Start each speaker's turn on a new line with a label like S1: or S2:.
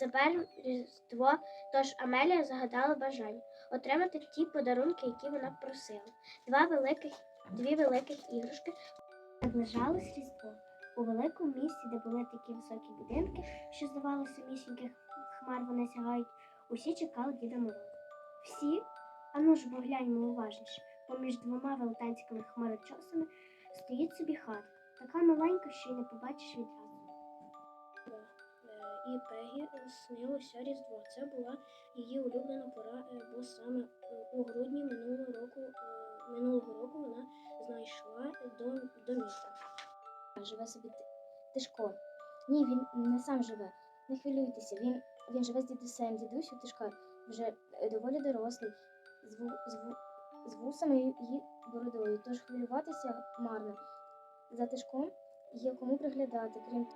S1: Тепер Різдво, тож Амелія загадала бажання отримати ті подарунки, які вона просила. Два великих, дві великих іграшки. Наближалось Різдво. У великому місті, де були такі високі будинки, що здавалося місіньких хмар вони сягають, усі чекали Діда Мороза. Всі, а ну ж погляньмо уважніше, поміж двома велетенськими хмарочосами стоїть собі хатка, така маленька, що й не побачиш відразу.
S2: і Пегі снилося Різдво. Це була її улюблена пора, е, бо саме е, у грудні минулого року, е, минулого року вона знайшла до, до міста.
S3: живе собі Тишко. Ні, він не сам живе. Не хвилюйтеся, він, він живе з дідусем. Дідусь у Тишка вже е, доволі дорослий, з, ву, з, ву, з вусами і бородою. Тож хвилюватися марно. За Тишком є кому приглядати, крім